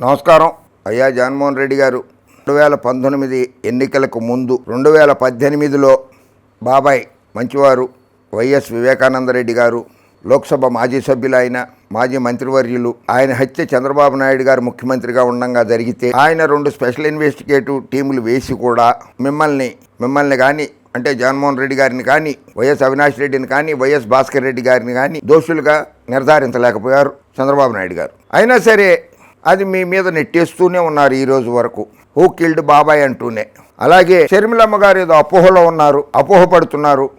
నమస్కారం. అయ్యా జగన్మోహన్ రెడ్డి గారు రెండు వేల పంతొమ్మిది ఎన్నికలకు ముందు రెండు వేల పద్దెనిమిదిలో బాబాయ్ మంచివారు వైఎస్ వివేకానందరెడ్డి గారు లోక్సభ మాజీ సభ్యులైన మాజీ మంత్రివర్యులు ఆయన హత్య చంద్రబాబు నాయుడు గారు ముఖ్యమంత్రిగా ఉండగా జరిగితే ఆయన రెండు స్పెషల్ ఇన్వెస్టిగేటివ్ టీములు వేసి కూడా మిమ్మల్ని మిమ్మల్ని కానీ అంటే జగన్మోహన్ రెడ్డి గారిని కానీ వైఎస్ అవినాష్ రెడ్డిని కానీ వైఎస్ భాస్కర్ రెడ్డి గారిని కానీ దోషులుగా నిర్ధారించలేకపోయారు చంద్రబాబు నాయుడు గారు. అయినా సరే అది మీ మీద నెట్టేస్తూనే ఉన్నారు ఈ రోజు వరకు. హూ కిల్డ్ బాబాయ్ అంటూనే. అలాగే షర్మిలమ్మ గారు ఏదో అపోహలో ఉన్నారు అపోహ పడుతున్నారు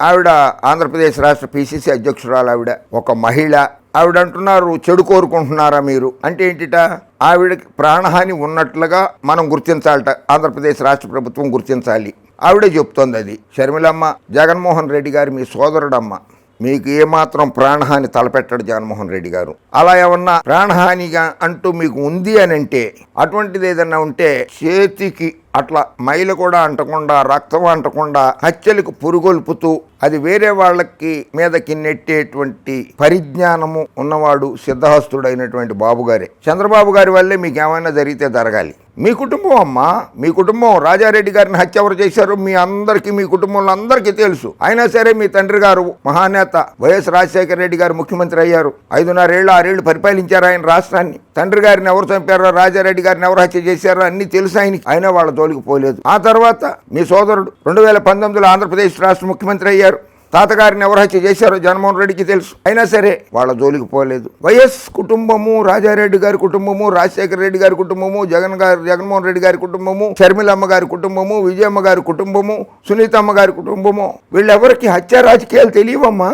ఆవిడ ఆంధ్రప్రదేశ్ రాష్ట్ర పిసిసి అధ్యక్షురాలు ఆవిడ. ఒక మహిళ. ఆవిడ అంటున్నారు చెడు కోరుకుంటున్నారా మీరు? అంటే ఏంటిట? ఆవిడకి ప్రాణహాని ఉన్నట్లుగా మనం గుర్తించాలట ఆంధ్రప్రదేశ్ రాష్ట్ర ప్రభుత్వం గుర్తించాలి. ఆవిడే చెప్తోంది అది. షర్మిలమ్మ జగన్మోహన్ రెడ్డి గారు మీ సోదరుడమ్మ. మీకు ఏమాత్రం ప్రాణహాని తలపెట్టడు జగన్మోహన్ రెడ్డి గారు. అలా ఏమన్నా ప్రాణహానిగా అంటూ మీకు ఉంది అని అంటే అటువంటిది ఏదన్నా ఉంటే చేతికి అట్లా మైలు కూడా అంటకుండా రక్తం అంటకుండా హత్యలకు పురుగొల్పుతూ అది వేరే వాళ్ళకి మీదకి నెట్టేటువంటి పరిజ్ఞానము ఉన్నవాడు సిద్ధహస్తుడైనటువంటి బాబు గారే. చంద్రబాబు గారి వల్లే మీకు ఏమైనా జరిగితే జరగాలి. మీ కుటుంబం అమ్మా మీ కుటుంబం రాజారెడ్డి గారిని హత్య ఎవరు చేశారు మీ అందరికీ మీ కుటుంబంలో అందరికీ తెలుసు. అయినా సరే మీ తండ్రి గారు మహానేత వైఎస్ రాజశేఖర రెడ్డి గారు ముఖ్యమంత్రి అయ్యారు. ఐదున్నరేళ్ళు ఆరేళ్ళు పరిపాలించారు ఆయన రాష్ట్రాన్ని. తండ్రి గారిని ఎవరు చంపారో రాజారెడ్డి గారిని ఎవరు హత్య చేశారో అన్ని తెలుసు ఆయనకి. ఆయన వాళ్ళ జోలికి పోలేదు. ఆ తర్వాత మీ సోదరుడు రెండు వేల పంతొమ్మిదిలో ఆంధ్రప్రదేశ్ రాష్ట్ర ముఖ్యమంత్రి అయ్యారు. తాతగారిని ఎవరు హత్య చేశారో జగన్మోహన్ రెడ్డికి తెలుసు. అయినా సరే వాళ్ళ జోలికి పోలేదు. వైఎస్ కుటుంబము రాజారెడ్డి గారి కుటుంబము రాజశేఖర రెడ్డి గారి కుటుంబము జగన్ గారి జగన్మోహన్ రెడ్డి గారి కుటుంబము షర్మిలమ్మ గారి కుటుంబము విజయమ్మ గారి కుటుంబము సునీతమ్మ గారి కుటుంబము. వీళ్ళెవరికి హత్య రాజకీయాలు తెలియవమ్మా?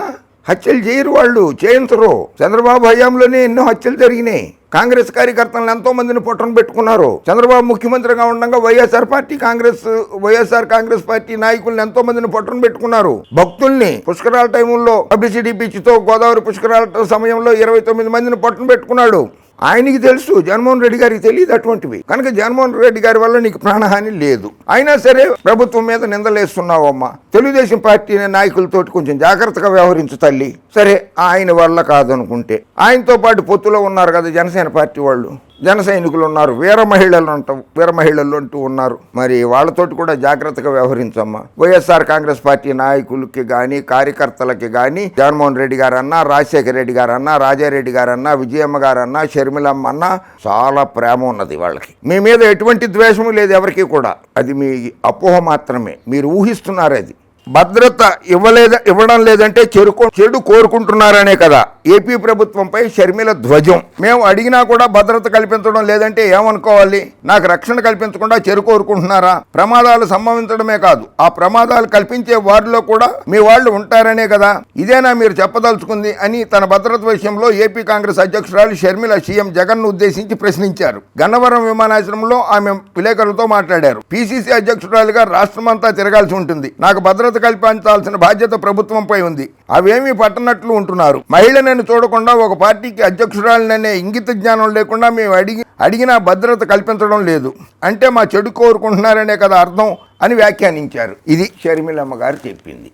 హత్యలు చేయరు వాళ్ళు చేయించరు. చంద్రబాబు హయాంలోనే ఎన్నో హత్యలు జరిగినాయి. కాంగ్రెస్ కార్యకర్తలను ఎంతో మందిని పొట్టను పెట్టుకున్నారు. చంద్రబాబు ముఖ్యమంత్రిగా ఉండగా Y S R party Congress Y S R Congress party నాయకులను ఎంతో మందిని పొట్టను పెట్టుకున్నారు. భక్తుల్ని పుష్కరాల టైంలో పబ్లిసిటీ పిచ్చితో గోదావరి పుష్కరాల సమయంలో ఇరవై తొమ్మిది మందిని పొట్టను పెట్టుకున్నాడు. ఆయనకి తెలుసు జగన్మోహన్ రెడ్డి గారికి తెలియదు అటువంటివి. కనుక జగన్మోహన్ రెడ్డి గారి వల్ల నీకు ప్రాణహాని లేదు. అయినా సరే ప్రభుత్వం మీద నిందలేస్తున్నావమ్మా. తెలుగుదేశం పార్టీ నాయకులతోటి కొంచెం జాగ్రత్తగా వ్యవహరించు తల్లి. సరే ఆయన వల్ల కాదనుకుంటే. ఆయనతో పాటు పొత్తులో ఉన్నారు కదా జనసేన పార్టీ వాళ్ళు. జన సైనికులు ఉన్నారు వీర మహిళలు అంటాం వీర మహిళలు అంటూ ఉన్నారు. మరి వాళ్ళతోటి కూడా జాగ్రత్తగా వ్యవహరించమ్మా. వైఎస్ఆర్ కాంగ్రెస్ పార్టీ నాయకులకి కానీ కార్యకర్తలకి కానీ జగన్మోహన్ రెడ్డి గారు అన్నా రాజశేఖర రెడ్డి గారు అన్నా రాజారెడ్డి గారు అన్నా విజయమ్మ గారు అన్నా షర్మిలమ్మ అన్నా చాలా ప్రేమ ఉన్నది వాళ్ళకి. మీ మీద ఎటువంటి ద్వేషము లేదు ఎవరికి కూడా. అది మీ అపోహ మాత్రమే. మీరు ఊహిస్తున్నారు అది భద్రత ఇవ్వలేద ఇవ్వడం లేదంటే చెరుకు చెడు కోరుకుంటున్నారనే కదా. ఏపీ ప్రభుత్వంపై షర్మిల ధ్వజం. మేము అడిగినా కూడా భద్రత కల్పించడం లేదంటే ఏమనుకోవాలి? నాకు రక్షణ కల్పించకుండా చెరు కోరుకుంటున్నారా? ప్రమాదాలు సంభవించడమే కాదు. ఆ ప్రమాదాలు కల్పించే వారిలో కూడా మీ వాళ్ళు ఉంటారనే కదా. ఇదేనా మీరు చెప్పదలుచుకుంది అని తన భద్రత విషయంలో ఏపీ కాంగ్రెస్ అధ్యక్షురాలు షర్మిల సీఎం జగన్ ఉద్దేశించి ప్రశ్నించారు. గన్నవరం విమానాశ్రయంలో ఆమె విలేకరులతో మాట్లాడారు. పీసీసీ అధ్యక్షురాలుగా రాష్ట్రమంతా తిరగాల్సి ఉంటుంది. నాకు భద్రత కల్పించాల్సిన బాధ్యత ప్రభుత్వంపై ఉంది. అవేమీ పట్టనట్లు ఉంటున్నారు. మహిళనని చూడకుండా ఒక పార్టీకి అధ్యక్షురాలననే ఇంగిత జ్ఞానం లేకుండా మేము అడిగి అడిగినా భద్రత కల్పించడం లేదు. అంటే మా చెడు కోరుకుంటున్నారనే కదా అర్థం అని వ్యాఖ్యానించారు. ఇది షర్మిలమ్మ గారు చెప్పింది.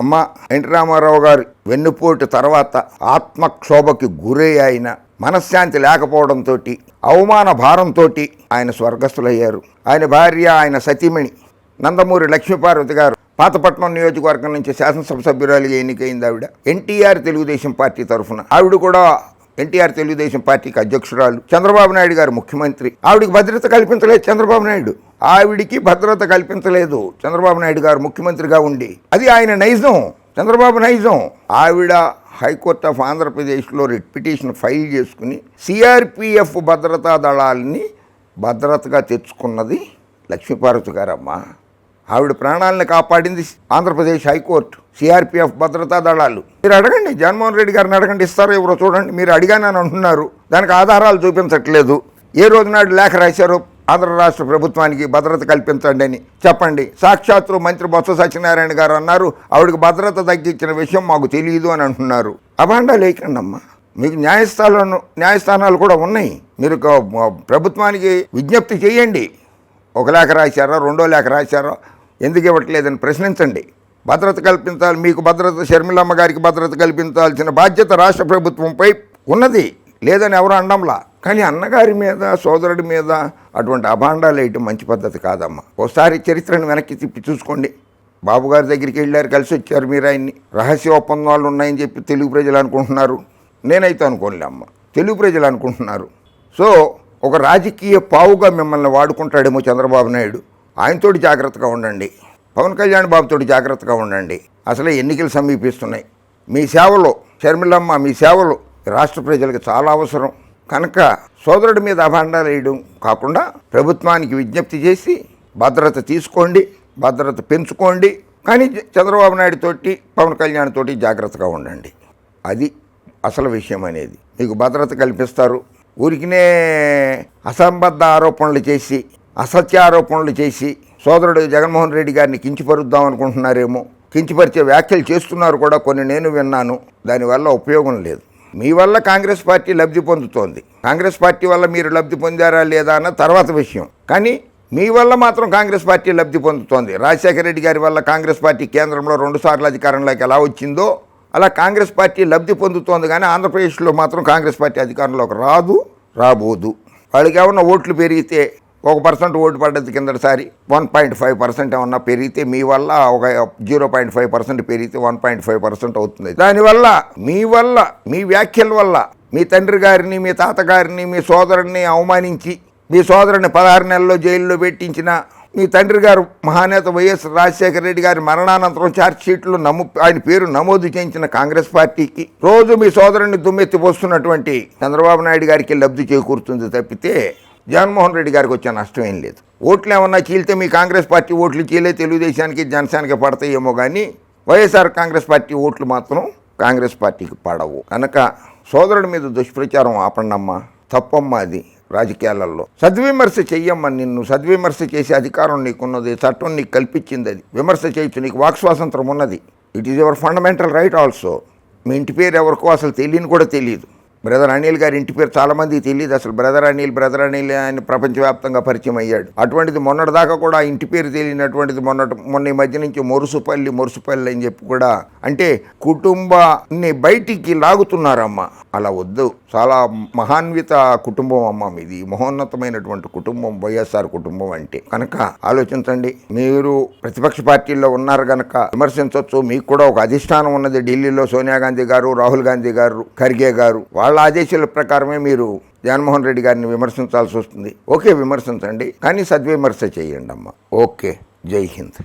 అమ్మ ఎన్టీ రామారావు గారు వెన్నుపోటు తర్వాత ఆత్మక్షోభకి గురై అయిన మనశ్శాంతి లేకపోవడంతో అవమాన భారంతో ఆయన స్వర్గస్థులయ్యారు. ఆయన భార్య ఆయన సతీమణి నందమూరి లక్ష్మీపార్వతి గారు పాతపట్నం నియోజకవర్గం నుంచి శాసనసభ సభ్యురాలిగా ఎన్నికైంది ఆవిడ. ఎన్టీఆర్ తెలుగుదేశం పార్టీ తరఫున. ఆవిడ కూడా ఎన్టీఆర్ తెలుగుదేశం పార్టీకి అధ్యక్షురాలు. చంద్రబాబు నాయుడు గారు ముఖ్యమంత్రి. ఆవిడికి భద్రత కల్పించలేదు చంద్రబాబు నాయుడు. ఆవిడికి భద్రత కల్పించలేదు చంద్రబాబు నాయుడు గారు ముఖ్యమంత్రిగా ఉండి. అది ఆయన నైజం. చంద్రబాబు నైజం. ఆవిడ హైకోర్ట్ ఆఫ్ ఆంధ్రప్రదేశ్లో రిట్ పిటిషన్ ఫైల్ చేసుకుని సిఆర్పిఎఫ్ భద్రతా దళాలని భద్రతగా తెచ్చుకున్నది లక్ష్మీపార్వతి గారమ్మ. ఆవిడ ప్రాణాలను కాపాడింది ఆంధ్రప్రదేశ్ హైకోర్టు సిఆర్పిఎఫ్ భద్రతా దళాలు. మీరు అడగండి జగన్మోహన్ రెడ్డి గారిని అడగండి ఇస్తారో ఎవరో చూడండి మీరు అడిగానని అంటున్నారు. దానికి ఆధారాలు చూపించట్లేదు. ఏ రోజు నాడు లేఖ రాశారు? ఆంధ్ర రాష్ట్ర ప్రభుత్వానికి భద్రత కల్పించండి అని చెప్పండి. సాక్షాత్తు మంత్రి బొత్స సత్యనారాయణ గారు అన్నారు ఆవిడకి భద్రత తగ్గించిన విషయం మాకు తెలియదు అని అంటున్నారు. అభాండా లేకండి అమ్మా. మీకు న్యాయస్థానాలు న్యాయస్థానాలు కూడా ఉన్నాయి. మీరు ప్రభుత్వానికి విజ్ఞప్తి చేయండి. ఒక లేఖ రాశారో రెండో లేఖ రాశారో? ఎందుకు ఇవ్వట్లేదని ప్రశ్నించండి. భద్రత కల్పించాలి మీకు భద్రత షర్మిలమ్మ గారికి భద్రత కల్పించాల్సిన బాధ్యత రాష్ట్ర ప్రభుత్వంపై ఉన్నది. లేదని ఎవరు అండంలా కానీ అన్నగారి మీద సోదరుడి మీద అటువంటి అభాండాలు వేయటం మంచి పద్ధతి కాదమ్మా. ఒకసారి చరిత్రను వెనక్కి తిప్పి చూసుకోండి. బాబుగారి దగ్గరికి వెళ్ళారు కలిసి వచ్చారు మీరు ఆయన్ని. రహస్య ఒప్పందాలు ఉన్నాయని చెప్పి తెలుగు ప్రజలు అనుకుంటున్నారు. నేనైతే అనుకోలే అమ్మ. తెలుగు ప్రజలు అనుకుంటున్నారు. సో ఒక రాజకీయ పావుగా మిమ్మల్ని వాడుకుంటాడేమో చంద్రబాబు నాయుడు. ఆయనతోటి జాగ్రత్తగా ఉండండి. పవన్ కళ్యాణ్ బాబుతోటి జాగ్రత్తగా ఉండండి. అసలే ఎన్నికలు సమీపిస్తున్నాయి. మీ సేవలో షర్మిలమ్మ మీ సేవలు రాష్ట్ర ప్రజలకు చాలా అవసరం. కనుక సోదరుడి మీద అభాండాలు వేయడం కాకుండా ప్రభుత్వానికి విజ్ఞప్తి చేసి భద్రత తీసుకోండి భద్రత పెంచుకోండి. కానీ చంద్రబాబు నాయుడు తోటి పవన్ కళ్యాణ్ తోటి జాగ్రత్తగా ఉండండి. అది అసలు విషయం అనేది. మీకు భద్రత కల్పిస్తారు. ఊరికినే అసంబద్ధ ఆరోపణలు చేసి అసత్య ఆరోపణలు చేసి సోదరుడు జగన్మోహన్ రెడ్డి గారిని కించిపరుద్దాం అనుకుంటున్నారేమో. కించిపరిచే వ్యాఖ్యలు చేస్తున్నారు కూడా కొన్ని నేను విన్నాను. దానివల్ల ఉపయోగం లేదు. మీ వల్ల కాంగ్రెస్ పార్టీ లబ్ధి పొందుతోంది. కాంగ్రెస్ పార్టీ వల్ల మీరు లబ్ధి పొందారా లేదా అన్న తర్వాత విషయం. కానీ మీ వల్ల మాత్రం కాంగ్రెస్ పార్టీ లబ్ధి పొందుతోంది. రాజశేఖర రెడ్డి గారి వల్ల కాంగ్రెస్ పార్టీ కేంద్రంలో రెండుసార్లు అధికారంలోకి ఎలా వచ్చిందో అలా కాంగ్రెస్ పార్టీ లబ్ధి పొందుతోంది కానీ ఆంధ్రప్రదేశ్లో మాత్రం కాంగ్రెస్ పార్టీ అధికారంలోకి రాదు రాబోదు. వాళ్ళకి ఏమన్నా ఓట్లు పెరిగితే ఒక పర్సెంట్ ఓటు పడ్డది కిందటిసారి వన్ పాయింట్ ఫైవ్ పర్సెంట్ ఏమన్నా పెరిగితే మీ వల్ల ఒక జీరో పాయింట్ ఫైవ్ పర్సెంట్ పెరిగితే వన్ పాయింట్ ఫైవ్ పర్సెంట్ అవుతుంది. దానివల్ల మీ వల్ల మీ వ్యాఖ్యల వల్ల మీ తండ్రి గారిని మీ తాతగారిని మీ సోదరుడిని అవమానించి మీ సోదరుని పదహారు నెలల్లో జైల్లో పెట్టించిన మీ తండ్రి గారు మహానేత వైఎస్ రాజశేఖర రెడ్డి గారి మరణానంతరం ఛార్జ్షీట్లు నమ్ము ఆయన పేరు నమోదు చేయించిన కాంగ్రెస్ పార్టీకి రోజు మీ సోదరుని దుమ్మెత్తిపోస్తున్నటువంటి చంద్రబాబు నాయుడు గారికి లబ్ధి చేకూరుతుంది తప్పితే జగన్మోహన్ రెడ్డి గారికి వచ్చే నష్టం ఏం లేదు. ఓట్లు ఏమన్నా చీలితే మీ కాంగ్రెస్ పార్టీ ఓట్లు చీలే తెలుగుదేశానికి జనసేనకి పడతాయేమో కానీ వైఎస్ఆర్ కాంగ్రెస్ పార్టీ ఓట్లు మాత్రం కాంగ్రెస్ పార్టీకి పడవు. కనుక సోదరుడి మీద దుష్ప్రచారం ఆపండమ్మా. తప్పమ్మా అది రాజకీయాలలో. సద్విమర్శ చెయ్యమ్మా నిన్ను. సద్విమర్శ చేసే అధికారం నీకున్నది చట్టం నీకు కల్పించింది అది. విమర్శ చేయొచ్చు. నీకు వాక్ స్వాతంత్రం ఉన్నది. It is your fundamental right also మీ ఇంటి పేరు ఎవరికో అసలు తెలియని కూడా తెలియదు. బ్రదర్ అనిల్ గారి ఇంటి పేరు చాలామందికి తెలియదు అసలు బ్రదర్ అనిల్ బ్రదర్ అనిల్ ఆయన ప్రపంచవ్యాప్తంగా పరిచయం అయ్యాడు. అటువంటిది మొన్నటిదాకా కూడా ఆ ఇంటి పేరు తెలియనటువంటిది మొన్నటి మొన్న ఈ మధ్య నుంచి మొరుసుపల్లి మొరుసుపల్లి అని చెప్పి కూడా అంటే కుటుంబాన్ని బయటికి లాగుతున్నారమ్మ. అలా వద్దు. చాలా మహాన్విత కుటుంబం అమ్మ మీది. మహోన్నతమైనటువంటి కుటుంబం వైఎస్ఆర్ కుటుంబం అంటే. కనుక ఆలోచించండి. మీరు ప్రతిపక్ష పార్టీల్లో ఉన్నారు కనుక విమర్శించవచ్చు మీకు కూడా ఒక అధిష్టానం ఉన్నది ఢిల్లీలో సోనియా గాంధీ గారు రాహుల్ గాంధీ గారు ఖర్గే గారు. వాళ్ళ వాళ్ళ ఆదేశాల ప్రకారమే మీరు జగన్మోహన్ రెడ్డి గారిని విమర్శించాల్సి వస్తుంది. ఓకే విమర్శించండి. కానీ సద్విమర్శ చేయండి అమ్మ ఓకే జై హింద్.